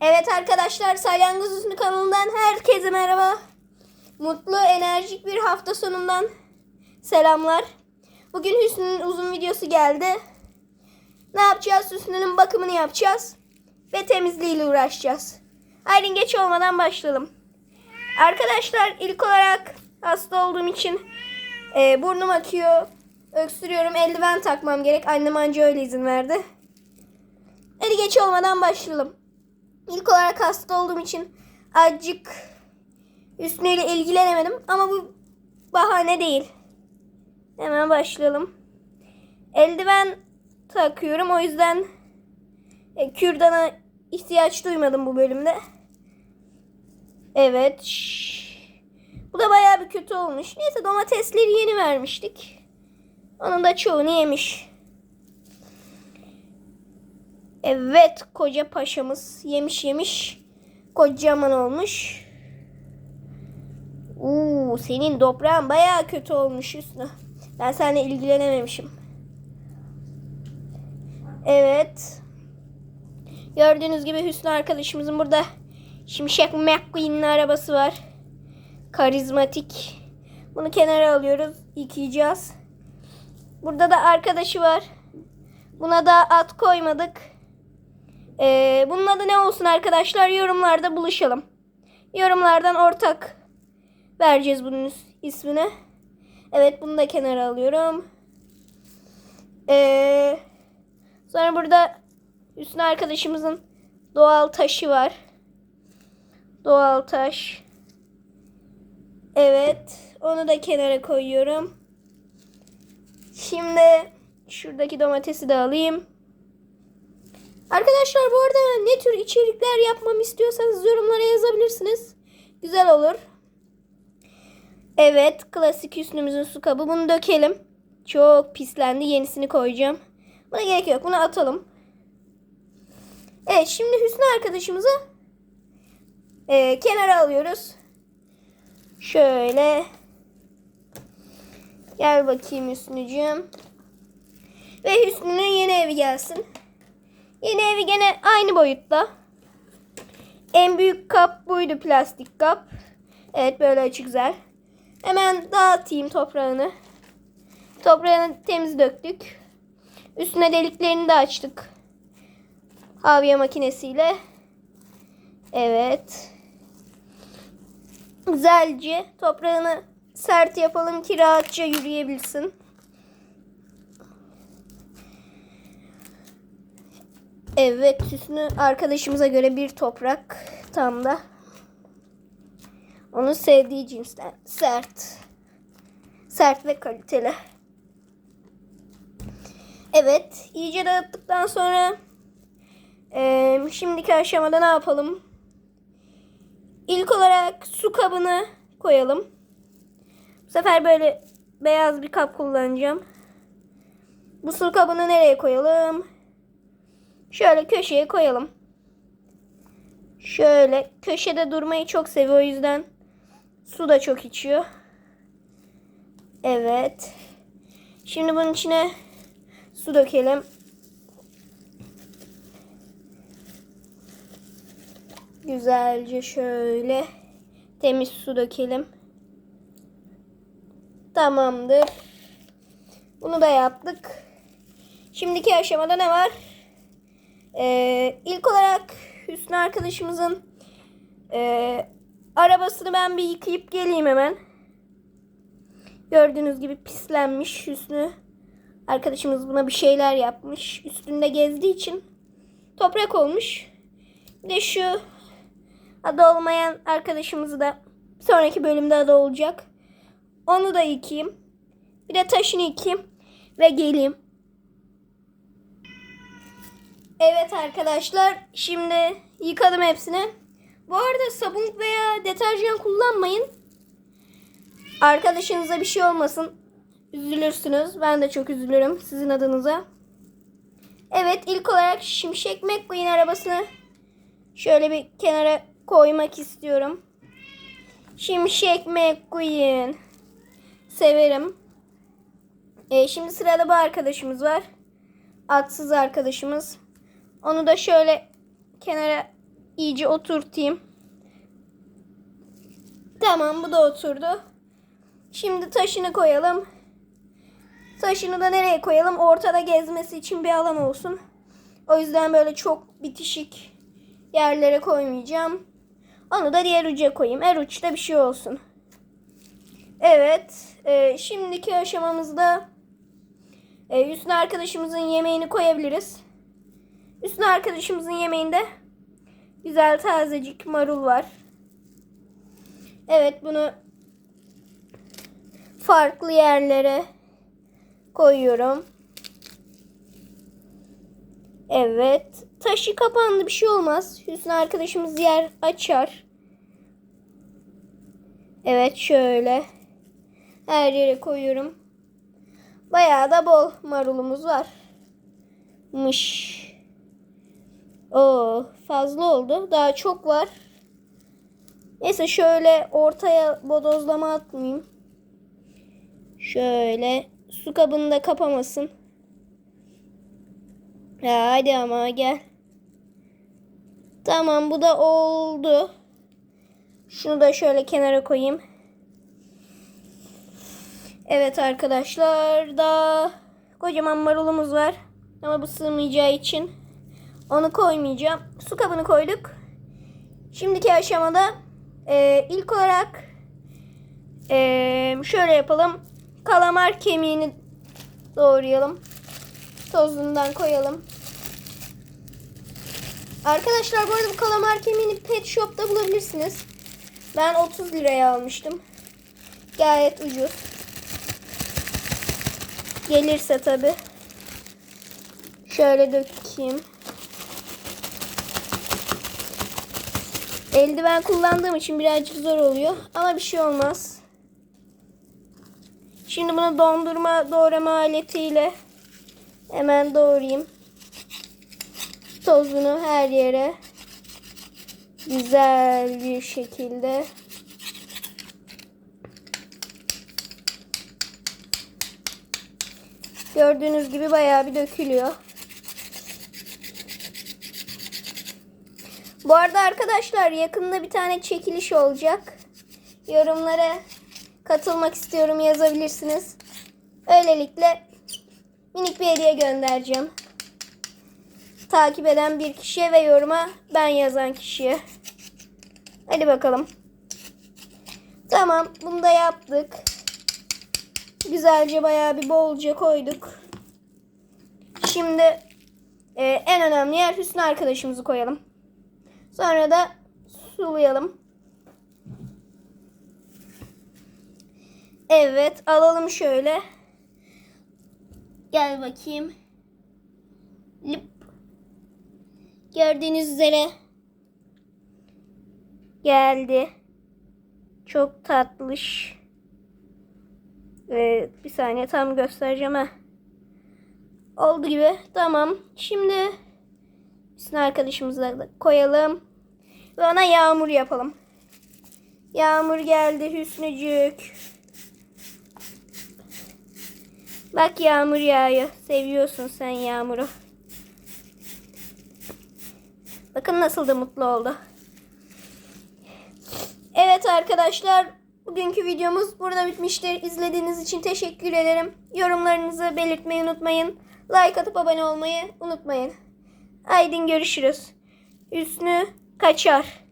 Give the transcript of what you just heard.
Evet arkadaşlar Salyangoz Hüsnü kanalından herkese merhaba. Mutlu, enerjik bir hafta sonundan selamlar. Bugün Hüsnü'nün uzun videosu geldi. Ne yapacağız? Hüsnü'nün bakımını yapacağız. Ve temizliğiyle uğraşacağız. Haydi geç olmadan başlayalım. Arkadaşlar ilk olarak hasta olduğum için e, burnum akıyor. Öksürüyorum. Eldiven takmam gerek. Annem anca öyle izin verdi. Hadi geç olmadan başlayalım. İlk olarak hasta olduğum için azıcık üstüyle ilgilenemedim. Ama bu bahane değil. Hemen başlayalım. Eldiven takıyorum. O yüzden e, kürdana ihtiyaç duymadım bu bölümde. Evet. Bu da bayağı bir kötü olmuş. Neyse domatesleri yeni vermiştik. Onun da çoğunu yemiş. Evet koca paşamız yemiş yemiş kocaman olmuş. Uuu senin toprağın bayağı kötü olmuş Hüsnü. Ben seninle ilgilenememişim. Evet. Gördüğünüz gibi Hüsnü arkadaşımızın burada Şimşek McQueen'in arabası var. Karizmatik. Bunu kenara alıyoruz. Yıkayacağız. Burada da arkadaşı var. Buna da at koymadık. Ee, bunun adı ne olsun arkadaşlar? Yorumlarda buluşalım. Yorumlardan ortak vereceğiz bunun is- ismini. Evet bunu da kenara alıyorum. Ee, sonra burada Hüsnü arkadaşımızın doğal taşı var. Doğal taş. Evet. Onu da kenara koyuyorum. Şimdi şuradaki domatesi de alayım. Arkadaşlar bu arada ne tür içerikler yapmamı istiyorsanız yorumlara yazabilirsiniz. Güzel olur. Evet klasik Hüsnü'müzün su kabı. Bunu dökelim. Çok pislendi. Yenisini koyacağım. Buna gerek yok. Bunu atalım. Evet şimdi Hüsnü arkadaşımızı e, kenara alıyoruz. Şöyle. Gel bakayım Hüsnü'cüğüm. Ve Hüsnü'nün yeni evi gelsin. Yeni evi gene aynı boyutta. En büyük kap buydu plastik kap. Evet böyle açık güzel. Hemen dağıtayım toprağını. Toprağını temiz döktük. Üstüne deliklerini de açtık. Havya makinesiyle. Evet. Güzelce toprağını sert yapalım ki rahatça yürüyebilsin. Evet Hüsnü arkadaşımıza göre bir toprak tam da. Onun sevdiği cinsten sert. Sert ve kaliteli. Evet iyice dağıttıktan sonra eee, şimdiki aşamada ne yapalım? İlk olarak su kabını koyalım. Bu sefer böyle beyaz bir kap kullanacağım. Bu su kabını nereye koyalım? Şöyle köşeye koyalım. Şöyle köşede durmayı çok seviyor o yüzden su da çok içiyor. Evet. Şimdi bunun içine su dökelim. Güzelce şöyle temiz su dökelim. Tamamdır. Bunu da yaptık. Şimdiki aşamada ne var? Ee, ilk olarak Hüsnü arkadaşımızın ee, arabasını ben bir yıkayıp geleyim hemen. Gördüğünüz gibi pislenmiş Hüsnü. Arkadaşımız buna bir şeyler yapmış. Üstünde gezdiği için toprak olmuş. Bir de şu adı olmayan arkadaşımızı da sonraki bölümde adı olacak. Onu da yıkayayım. Bir de taşını yıkayayım ve geleyim. Evet arkadaşlar şimdi yıkadım hepsini. Bu arada sabun veya deterjan kullanmayın. Arkadaşınıza bir şey olmasın. Üzülürsünüz. Ben de çok üzülürüm sizin adınıza. Evet ilk olarak Şimşek McQueen arabasını şöyle bir kenara koymak istiyorum. Şimşek McQueen. Severim. Ee, şimdi sırada bu arkadaşımız var. Atsız arkadaşımız. Onu da şöyle kenara iyice oturtayım. Tamam bu da oturdu. Şimdi taşını koyalım. Taşını da nereye koyalım? Ortada gezmesi için bir alan olsun. O yüzden böyle çok bitişik yerlere koymayacağım. Onu da diğer uca koyayım. Her uçta bir şey olsun. Evet. e, şimdiki aşamamızda e, Hüsnü arkadaşımızın yemeğini koyabiliriz. Hüsnü arkadaşımızın yemeğinde güzel tazecik marul var. Evet bunu farklı yerlere koyuyorum. Evet. Taşı kapandı bir şey olmaz. Hüsnü arkadaşımız yer açar. Evet şöyle. Her yere koyuyorum. Bayağı da bol marulumuz var. Mış. Oo, fazla oldu. Daha çok var. Neyse şöyle ortaya bodozlama atmayayım. Şöyle su kabını da kapamasın. Ya hadi ama gel. Tamam bu da oldu. Şunu da şöyle kenara koyayım. Evet arkadaşlar da kocaman marulumuz var. Ama bu sığmayacağı için onu koymayacağım. Su kabını koyduk. Şimdiki aşamada e, ilk olarak e, şöyle yapalım. Kalamar kemiğini doğrayalım. Tozundan koyalım. Arkadaşlar bu arada bu kalamar kemiğini pet shop'ta bulabilirsiniz. Ben 30 liraya almıştım. Gayet ucuz. Gelirse tabi. Şöyle dökeyim. Eldiven kullandığım için birazcık zor oluyor. Ama bir şey olmaz. Şimdi bunu dondurma doğrama aletiyle hemen doğrayayım. Tozunu her yere güzel bir şekilde Gördüğünüz gibi bayağı bir dökülüyor. Bu arada arkadaşlar yakında bir tane çekiliş olacak. Yorumlara katılmak istiyorum yazabilirsiniz. Öylelikle minik bir hediye göndereceğim. Takip eden bir kişiye ve yoruma ben yazan kişiye. Hadi bakalım. Tamam bunu da yaptık. Güzelce bayağı bir bolca koyduk. Şimdi e, en önemli yer Hüsnü arkadaşımızı koyalım. Sonra da sulayalım. Evet alalım şöyle. Gel bakayım. Lip. Gördüğünüz üzere geldi. Çok tatlış. Ee, bir saniye tam göstereceğim ha. Oldu gibi. Tamam. Şimdi üstüne arkadaşımızı da koyalım. Ve ona yağmur yapalım. Yağmur geldi Hüsnücük. Bak yağmur yağıyor. Seviyorsun sen yağmuru. Bakın nasıl da mutlu oldu. Evet arkadaşlar. Bugünkü videomuz burada bitmiştir. İzlediğiniz için teşekkür ederim. Yorumlarınızı belirtmeyi unutmayın. Like atıp abone olmayı unutmayın. Aydın görüşürüz. Hüsnü kaçar.